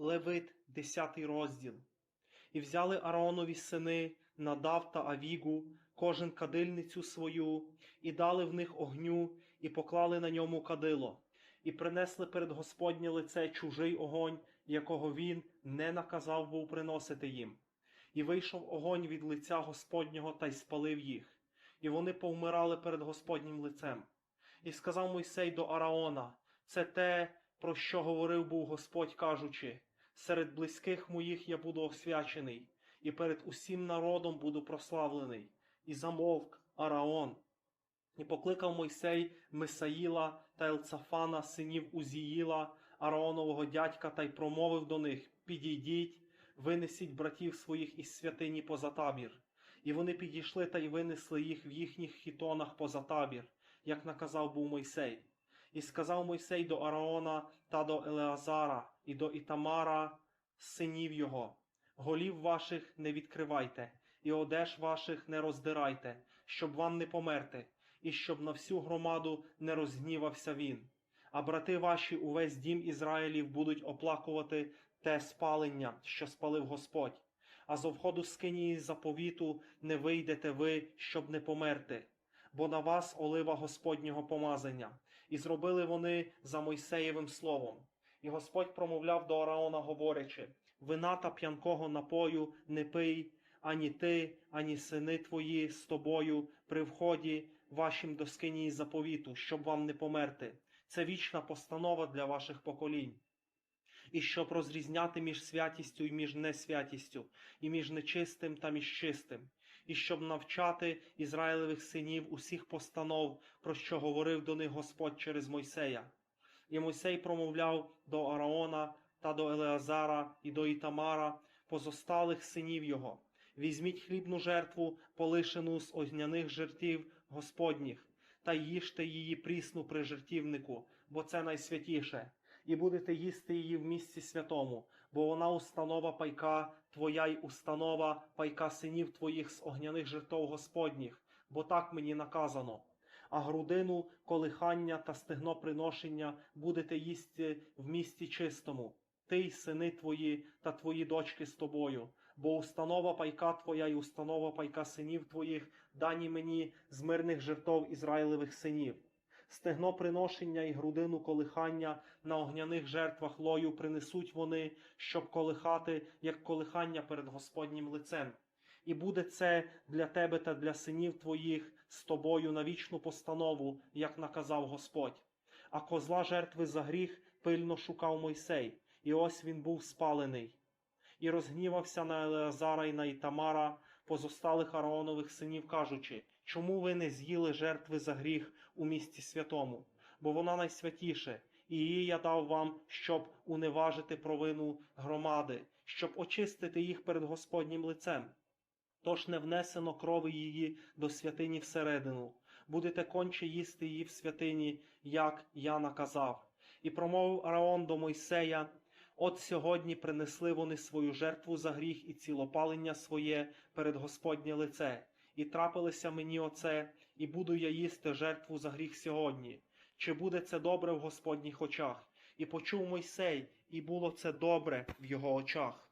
Левит, 10 розділ. І взяли Ааронові сини Надав та Авігу, кожен кадильницю свою, і дали в них огню, і поклали на ньому кадило, і принесли перед Господнє лице чужий огонь, якого він не наказав був приносити їм. І вийшов огонь від лиця Господнього та й спалив їх, і вони повмирали перед Господнім лицем. І сказав Мойсей до Араона: Це те, про що говорив був Господь, кажучи: серед близьких моїх я буду освячений, і перед усім народом буду прославлений. І замовк Араон. І покликав Мойсей Месаїла та Елцафана, синів Узіїла, Араонового дядька, та й промовив до них: Підійдіть, винесіть братів своїх із святині поза табір. І вони підійшли та й винесли їх в їхніх хітонах поза табір, як наказав був Мойсей. І сказав Мойсей до Араона та до Елеазара і до Ітамара, синів його: голів ваших не відкривайте, і одеж ваших не роздирайте, щоб вам не померти, і щоб на всю громаду не розгнівався він. А брати ваші увесь дім Ізраїлів будуть оплакувати те спалення, що спалив Господь. А з входу скинії заповіту не вийдете ви, щоб не померти, бо на вас олива Господнього помазання. І зробили вони за Мойсеєвим словом. І Господь промовляв до Араона, говорячи: Вина та п'янкого напою не пий, ані ти, ані сини твої з тобою при вході вашим до скинії заповіту, щоб вам не померти. Це вічна постанова для ваших поколінь. І щоб розрізняти між святістю і між несвятістю, і між нечистим та між чистим, і щоб навчати Ізраїлевих синів усіх постанов, про що говорив до них Господь через Мойсея. І Мойсей промовляв до Араона та до Елеазара і до Ітамара, позосталих синів його. Візьміть хлібну жертву, полишену з огняних жертів Господніх, та їжте її прісну при жертівнику, бо це найсвятіше, і будете їсти її в місці святому, бо вона установа пайка твоя й установа пайка синів твоїх з огняних жертов Господніх, бо так мені наказано. А грудину, колихання та стегноприношення будете їсти в місті чистому, ти й сини твої та твої дочки з тобою, бо установа пайка твоя й установа пайка синів твоїх дані мені з мирних жертов Ізраїлевих синів. Стегно приношення і грудину колихання на огняних жертвах лою принесуть вони, щоб колихати, як колихання перед Господнім лицем. І буде це для тебе та для синів твоїх з тобою на вічну постанову, як наказав Господь. А козла жертви за гріх пильно шукав Мойсей, і ось він був спалений. І розгнівався на Елеазара і на Ітамара, позосталих Араонових синів, кажучи, чому ви не з'їли жертви за гріх у місті святому? Бо вона найсвятіше, і її я дав вам, щоб уневажити провину громади, щоб очистити їх перед Господнім лицем. Тож не внесено крови її до святині всередину, будете конче їсти її в святині, як я наказав. І промовив Араон до Мойсея, От сьогодні принесли вони свою жертву за гріх і цілопалення своє перед Господнє лице, і трапилося мені оце, і буду я їсти жертву за гріх сьогодні. Чи буде це добре в Господніх очах? І почув Мойсей, і було це добре в його очах.